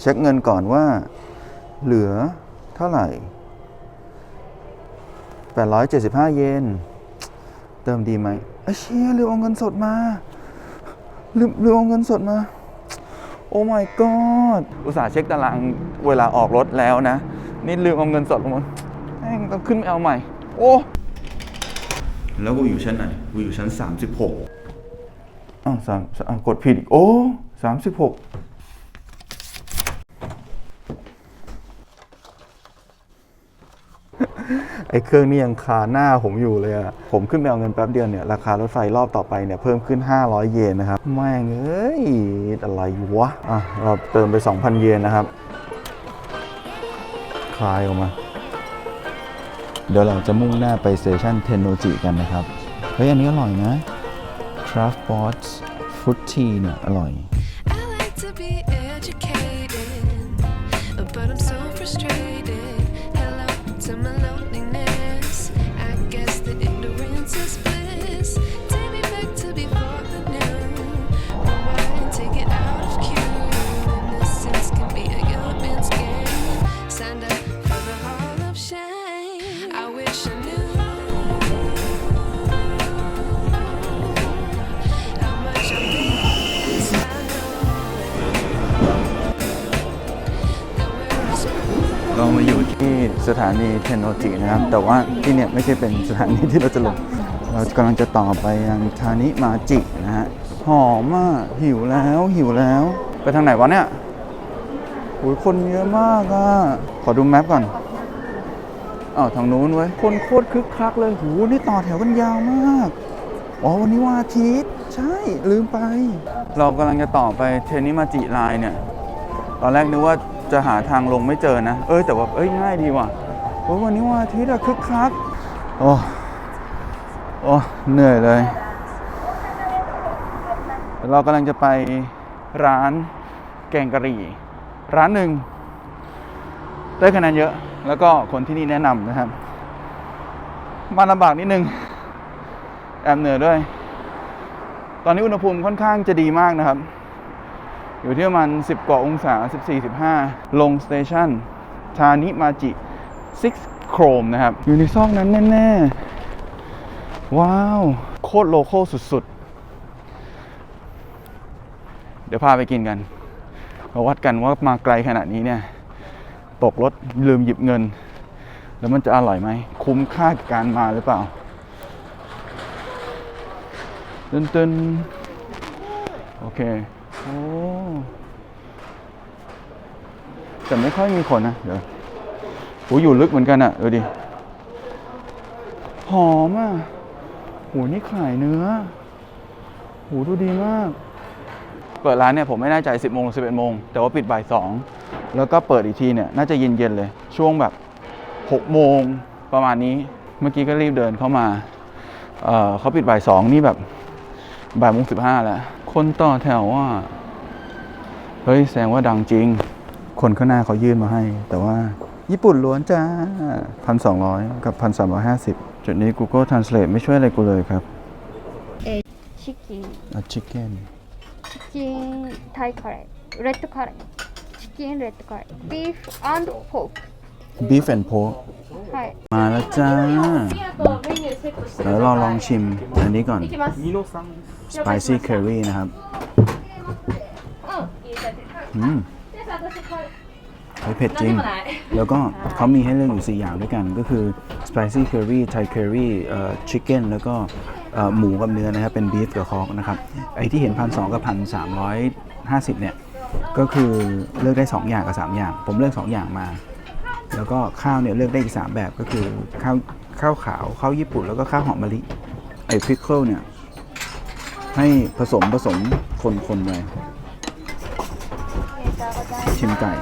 เช็คเงินก่อนว่าเหลือเท่าไหร่ 875 เยน เติมดีไหมไอ้เชี่ยลืมเอาเงินสดมาลืมลืมเอาเงินสดมา โอ้ my god อุตส่าห์เช็คตารางเวลาออกรถแล้วนะ นี่ลืมเอาเงินสดลงมาแม่งต้องขึ้นไปเอาใหม่ โอ้ แล้วกูอยู่ชั้นไหน กูอยู่ชั้น 36อ้าวสามกดผิดอีกโอ้36 อ้เครื่องนี้ยังคาหน้าผมอยู่เลยอะผมขึ้นไปเอาเงินแป๊บเดียวเนี่ยราคารถไฟรอบต่อไปเนี่ยเพิ่มขึ้น 500 เยนนะครับแม่งเอ้ยอะไรวะอะเราเติมไป 2,000 เยนนะครับคลายออกมา เดี๋ยวเราจะมุ่งหน้าไปสเตชันเทนโนจิกันนะครับ เฮ้ย อันนี้อร่อยนะ c r a f t b o t s Fruit Tea เนี่ย อร่อย ถานีเทนโนจินะครับ แต่ว่าที่เนี่ยไม่ใช่เป็นสถานีที่เราจะลง เรากำลังจะต่อไปยังทานิมาจินะฮะหอมมากหิวแล้วหิวแล้ว ไปทางไหนวะเนี่ยโอ้ยคนเยอะมากอะ ขอดูแมปก่อนอ้าวทางนู้นเว้ย คนโคตรคึกคักเลยหูนี่ต่อแถวกันยาวมาก อ๋อ วันนี้วันอาทิตย์ ใช่ ลืมไป เรากำลังจะต่อไปเทนิมาจิไลน์เนี่ย ตอนแรกนึกว่าจะหาทางลงไม่เจอนะ เอ้ย แต่ว่า เอ้ย ง่ายดีว่ะ โอ้ยวันนี้วันอาทิตย์อะคึกคักโอ้โอ้เหนื่อยเลย เรากำลังจะไปร้านแกงกะหรี่ ร้านหนึ่งได้คะแนนเยอะ แล้วก็คนที่นี่แนะนำนะครับ มาลำบากนิดนึง แอบเหนื่อยด้วย ตอนนี้อุณหภูมิค่อนข้างจะดีมากนะครับ อยู่ที่ประมาณ 10 กว่าองศา 14 15 ลงสเตชันทานิมาจิ 6โครมนะครับ อยู่ในซอกนั้นแน่ๆ ว้าว โคตรโลโก้สุดๆ เดี๋ยวพาไปกินกันมาวัดกันว่ามาไกลขนาดนี้เนี่ย ตกรถลืมหยิบเงิน แล้วมันจะอร่อยไหม คุ้มค่ากับการมาหรือเปล่าตึนตึนๆโอเค โอ้แต่ไม่ค่อยมีคนนะ เดี๋ยว โหอยู่ลึกเหมือนกันอะดูดิ หอมอะโหนี่ขายเนื้อโหดูดีมาก เปิดร้านเนี่ยผมไม่แน่ใจ 10โมงหรือ11โมง แต่ว่าปิดบ่าย2แล้วก็เปิดอีกทีเนี่ยน่าจะเย็นๆเลย ช่วงแบบ6โมงประมาณนี้ เมื่อกี้ก็รีบเดินเข้ามาเเขาปิดบ่าย2นี่แบบบ่ายโมงสิบห้าแล้ว คนต่อแถวอะเฮ้ยแสดงว่าดังจริง คนข้างหน้าเขายื่นมาให้ แต่ว่า ญี่ปุ่นล้วนจ้าพันสองร้อยกับพันสามร้อยห้าสิบจุดนี้ Google Translate ไม่ช่วยอะไรกูเลยครับ チキン、 อ่ะ chicken チキンタイカレー、レッドカレー、チキンレッドカレー、ビーフポーク。 beef and pork はい。 มาแล้วจ้า เดี๋ยวเราลองชิม อันนี้ก่อน spicy curry นะครับ อืมเ ฮ้ยเผ็ดจริง แล้วก็เขามีให้เลือกอยู่ 4 อย่างด้วยกัน ก็คือ spicy curry Thai curry เอ่อ chicken แล้วก็เอ่อหมูกับเนื้อนะครับ เป็น beef กับคอกนะครับ ไอ้ที่เห็นพันสกับพันสามร้อยห้าสิบเนี่ย ก็คือเลือกได้ 2 อย่างกับ 3 อย่าง ผมเลือก 2 อย่างมา แล้วก็ข้าวเนี่ยเลือกได้อีก 3 แบบก็คือข้าวข้าวขาวข้าวญี่ปุ่นแล้วก็ข้าวหอมมะลิไอ้พริกเกิลเนี่ยให้ผสมผสมคนคนๆไปชิมไก่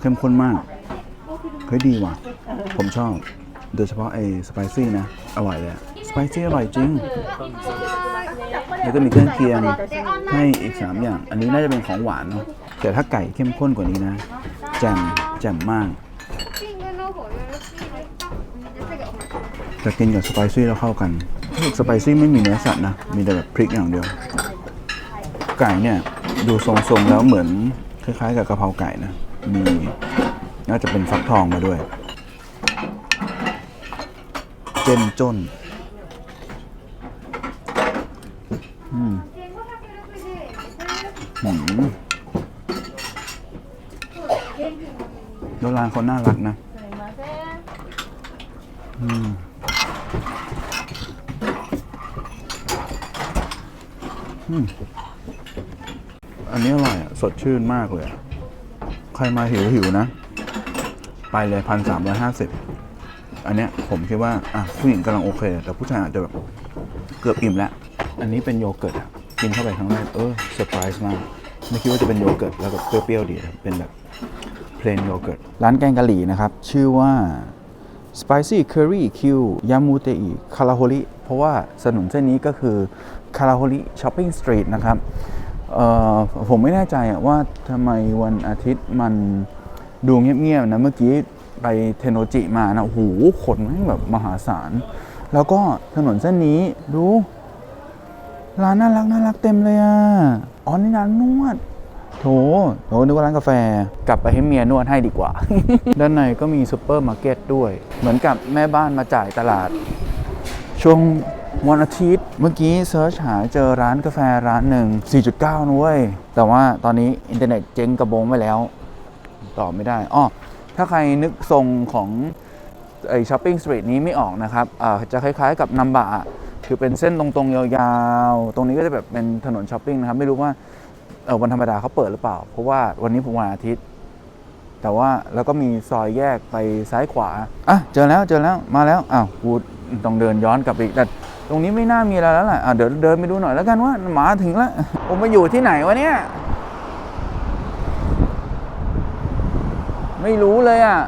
เข้มข้นมาก เฮ้ยดีว่ะ ผมชอบ โดยเฉพาะไอ้สไปซี่นะ อร่อยเลยสไปซี่อร่อยจริง แล้วก็มีเครื่องเคียงให้อีก 3 อย่าง อันนี้น่าจะเป็นของหวานเนาะ แต่ถ้าไก่เข้มข้นกว่านี้นะ แจ่มแจ่มมาก จะกินกับสไปซี่แล้วเข้ากันสไปซี่ไม่มีเนื้อสัตว์นะ มีแต่แบบพริกอย่างเดียว ไก่เนี่ย ดูทรงๆแล้วเหมือนคล้ายๆ กับกะเพราไก่นะ มีน่าจะเป็นฟักทองมาด้วย เจนจนอืมหืมแล้วร้านเขาน่ารักนะ อืมอืม อันนี้อร่อยอะ สดชื่นมากเลย ใครมาหิวหิวนะ ไปเลยพันสามร้อยห้าสิบอันเนี้ยผมคิดว่า อะ ผู้หญิงกำลังโอเค แต่ผู้ชายอาจจะแบบเกือบอิ่มแล้ว อันนี้เป็นโยเกิร์ตอะ กินเข้าไปครั้งแรกเออเซอร์ไพรส์มาก ไม่คิดว่าจะเป็นโยเกิร์ตแล้วแบบเปรี้ยวๆดี เป็นแบบเพลนโยเกิร์ต ร้านแกงกะหรี่นะครับ ชื่อว่า Spicy Curry Q Yamutei k a r a h o r i เพราะว่าถนนเส้นนี้ก็คือ k a r a h o r i Shopping Street นะครับ ผมไม่แน่ใจว่าทำไมวันอาทิตย์มันดูเงียบๆนะเมื่อกี้ไปเทโนจิมานะโอ้โหคนแม่งแบบมหาศาล แล้วก็ถนนเส้นนี้ดูร้านน่ารักน่ารักเต็มเลยอะอ๋อนี่ร้านนวดโถโถนึกว่าร้านกาแฟ กลับไปให้เมียนวดให้ดีกว่า ด้านในก็มีซูเปอร์มาร์เก็ตด้วย เหมือนกับแม่บ้านมาจ่ายตลาด ช่วง วันอาทิตย์ เมื่อกี้เซิร์ชหาเจอร้านกาแฟร้านหนึ่ง 4.9นะเว้ย แต่ว่าตอนนี้อินเทอร์เน็ตเจ๊งกระบงไปแล้ว ตอบไม่ได้อ้อถ้าใครนึกทรงของไอช้อปปิ้งสตรีทนี้ไม่ออกนะครับอ่าจะคล้ายๆกับนัมบะคือเป็นเส้นตรงๆ ยาวๆ ตรงนี้ก็จะแบบเป็นถนนช้อปปิ้งนะครับ ไม่รู้ว่าวันธรรมดาเขาเปิดหรือเปล่า เพราะว่าวันนี้ผมวันอาทิตย์ แต่ว่าแล้วก็มีซอยแยกไปซ้ายขวา อะ เจอแล้วเจอแล้วมาแล้วอ้าวกูต้องเดินย้อนกลับอีกแต่ รงนี้ไม่น่ามีอะไรแล้วแหละอะเดี๋ยวเดินไปดูหน่อยแล้วกันว่าหมาถึงแล้วผมมาอยู่ที่ไหนวะเนี่ย ไม่รู้เลยอะ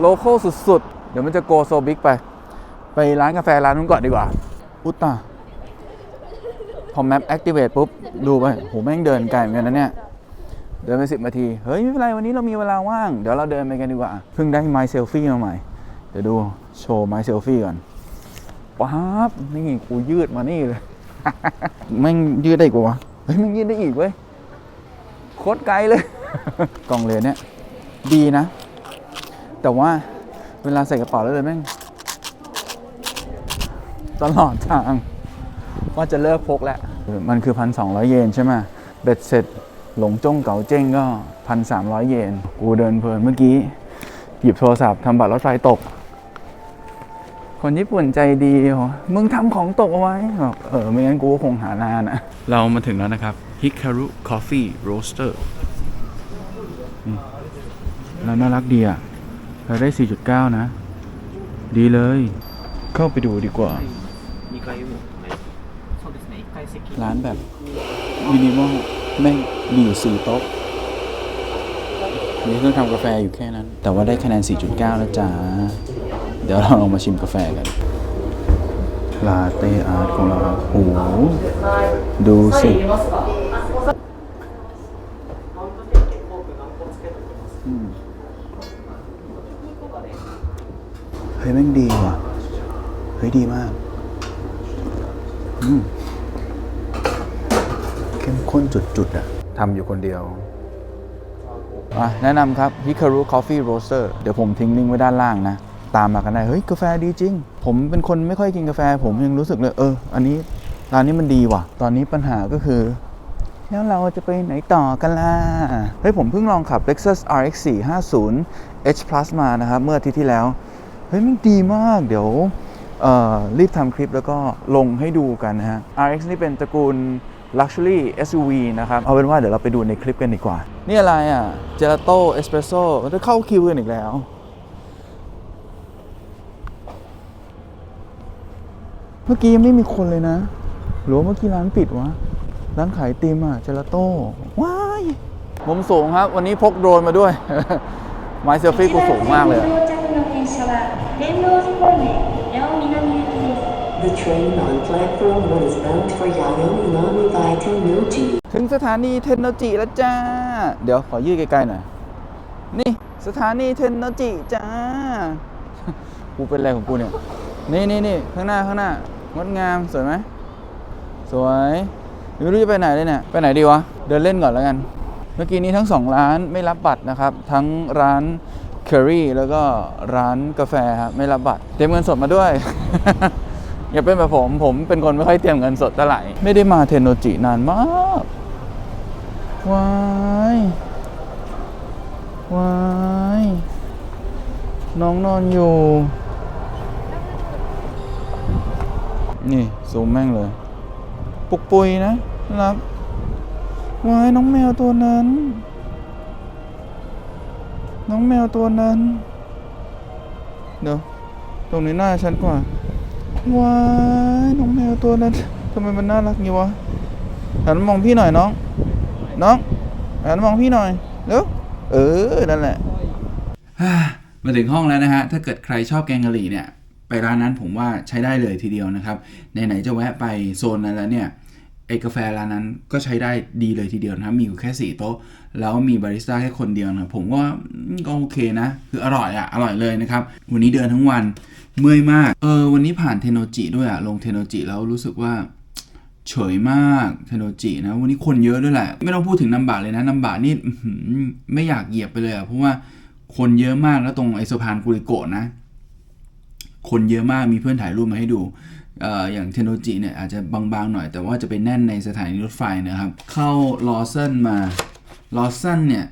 โลโก้สุดๆ เดี๋ยวมันจะโกโซบิ๊กไป ไปร้านกาแฟร้านนู้นก่อนดีกว่า อุตตาพอแมปแอคทีเวตปุ๊บ ดูไปโหแม่งเดินไกลเหมือนกันนะเนี่ย เดินไปสิบนาที เฮ้ย ไม่เป็นไร วันนี้เรามีเวลาว่าง เดี๋ยวเราเดินไปกันดีกว่า เพิ่งได้ไมเซลฟี่มาใหม่ เดี๋ยวดู โชว์ไมเซลฟี่ก่อนป๊าบนี่กูยืดมานี่เลยแม่งยืดได้อีกวะเฮ้ยแม่งยืดได้อีกเว้ยโคตรไกลเลย กล่องเหรียเนี่ยดีนะ แต่ว่าเวลาใส่กระเป๋าแล้วเลยแม่งตลอดทาง ว่าจะเลิกพกแล้ว มันคือพันสองร้อยเยนใช่ไหมเบ็ดเสร็จหลงจ้งเก๋าเจ้งก็พันสามร้อยเยน กูเดินเพลินเมื่อกี้ หยิบโทรศัพท์ทำบัตรรถไฟตก คนญี่ปุ่นใจดีมึงทำของตกเอาไว้บอกเออ ไม่งั้นกูคงหาลานอะเรามาถึงแล้วนะครับ Hikaru Coffee Roaster แล้วน่ารักดีอะเราได้ 4.9 นะ ดีเลย เข้าไปดูดีกว่า ร้านแบบมินิมอลแม่งมีอยู่ 4 โต๊ะมีเครื่องทำกาแฟอยู่แค่นั้น แต่ว่าได้คะแนน 4.9 แล้วจ้า เดี๋ยวเราลองมาชิมกาแฟกัน ลาเต้อาร์ตของเราครับโอ้โหดูสิอืมเฮ้ยแม่งดีว่ะ เฮ้ยดีมาก อืมเข้มข้นจุดๆอะทำอยู่คนเดียวอะแนะนำครับ Hikaru Coffee Roaster เดี๋ยวผมทิ้งลิงก์ไว้ด้านล่างนะ ตามมากันได้เฮ้ยกาแฟดีจริง ผมเป็นคนไม่ค่อยกินกาแฟ ผมยังรู้สึกเลยเออ อันนี้ร้านนี้มันดีว่ะ ตอนนี้ปัญหาก็คือ แล้วเราจะไปไหนต่อกันล่ะเฮ้ยผมเพิ่งลองขับ Lexus RX 450 H Plus มานะครับ เมื่ออาทิตย์ที่แล้ว เฮ้ยมันดีมากเดี๋ยวรีบทำคลิปแล้วก็ลงให้ดูกันนะฮะ RX นี่เป็นตระกูล Luxury SUV นะครับ เอาเป็นว่าเดี๋ยวเราไปดูในคลิปกันดีกว่า นี่อะไรอะ เจลาโต้เอสเปรสโซ่มันจะเข้าคิวกันอีกแล้ว เมื่อกี้ยังไม่มีคนเลยนะหรือว่าเมื่อกี้ร้านปิดวะ ร้านขายติมอะเจลาโต้ว้ายมุมสูงครับ วันนี้พกโดรนมาด้วย ไม้เซลฟี่กูสูงมากเลย The ถึงสถานีเทนโนจิแล้วจ้า เดี๋ยวขอยืดไกลๆหน่อย นี่สถานีเทนโนจิจ้า กูเป็นอะไรของกูเนี่ย นี่นี่นี่ข้างหน้าข้างหน้า งดงามสวยไหมสวยไม่รู้จะไปไหนเลยเนี่ยไปไหนดีวะ เดินเล่นก่อนแล้วกัน เมื่อกี้นี้ทั้งสองร้านไม่รับบัตรนะครับ ทั้งร้านเคอรี่แล้วก็ร้านกาแฟครับไม่รับบัตรเตรียมเงินสดมาด้วย อย่าเป็นแบบผมผมเป็นคนไม่ค่อยเตรียมเงินสดเท่าไหร่ไม่ได้มาเทนโนจินานมากวายวายน้องนอนอยู่ นี่ ซูมแม่งเลย ปุกปุยนะน่ารักว้ายน้องแมวตัวนั้น น้องแมวตัวนั้น เดี๋ยว ตรงนี้หน้าฉันกว่าว้ายน้องแมวตัวนั้นทำไมมันน่ารักงี้วะหันมองพี่หน่อยน้อง น้องหันมามองพี่หน่อยเร็วเออ นั่นแหละ มาถึงห้องแล้วนะฮะ ถ้าเกิดใครชอบแกงกะหรี่เนี่ย ไปร้านนั้นผมว่าใช้ได้เลยทีเดียวนะครับไหนๆจะแวะไปโซนนั้นแล้วเนี่ยไอกาแฟร้านนั้นก็ใช้ได้ดีเลยทีเดียวนะครับมีอยู่แค่ 4 โต๊ะ แล้วมีบาริสต้าแค่คนเดียวนะผมว่าก็โอเคนะ คืออร่อยอะอร่อยเลยนะครับ วันนี้เดินทั้งวันเมื่อยมาก เออ วันนี้ผ่านเทโนจิด้วยอะลงเทโนจิแล้วรู้สึกว่าเฉยมากเทโนจินะ วันนี้คนเยอะด้วยแหละ ไม่ต้องพูดถึงนัมบะเลยนะนัมบะนี่ไม่อยากเหยียบไปเลยอะเพราะว่าคนเยอะมากแล้วตรงไอสะพานกุริโกะนะ คนเยอะมากมีเพื่อนถ่ายรูปมาให้ดูอย่างเทโนจิเนี่ยอาจจะบางๆหน่อยแต่ว่าจะไปแน่นในสถานีรถไฟนะครับ เข้าลอสันมาลอสันเนี่ย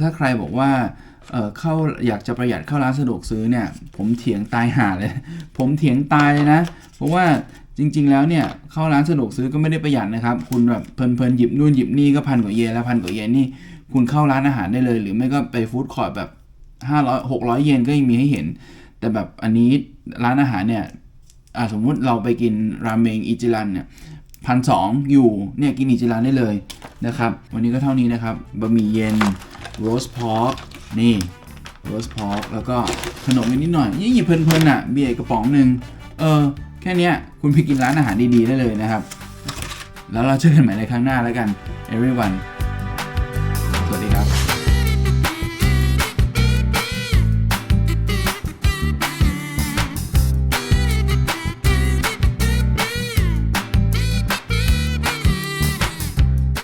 ถ้าใครบอกว่าเอ่อเข้าอยากจะประหยัดเข้าร้านสะดวกซื้อเนี่ย ผมเถียงตายห่าเลย ผมเถียงตายเลยนะ เพราะว่าจริง ๆ แล้วเนี่ยเข้าร้านสะดวกซื้อก็ไม่ได้ประหยัดนะครับ คุณแบบเพลินๆหยิบนู่นหยิบนี่ก็พันกว่าเยนแล้วพันกว่าเยนนี่คุณเข้าร้านอาหารได้เลย หรือไม่ก็ไปฟู้ดคอร์ทแบบ500 600 เยนก็ยังมีให้เห็น แต่แบบอันนี้ร้านอาหารเนี่ยสมมุติเราไปกินราเมงอิจิรันเนี่ยพันสองอยู่เนี่ยกินอิจิรันได้เลยนะครับ วันนี้ก็เท่านี้นะครับบะหมี่เย็นโรสพอร์กนี่โรสพอร์กแล้วก็ขนมนิดหน่อยนี่หยิบเพลินๆอะเบียร์กระป๋องหนึ่งเออแค่นี้คุณไปกินร้านอาหารดีๆได้เลยนะครับ แล้วเราเจอกันใหม่ในครั้งหน้าแล้วกัน everyone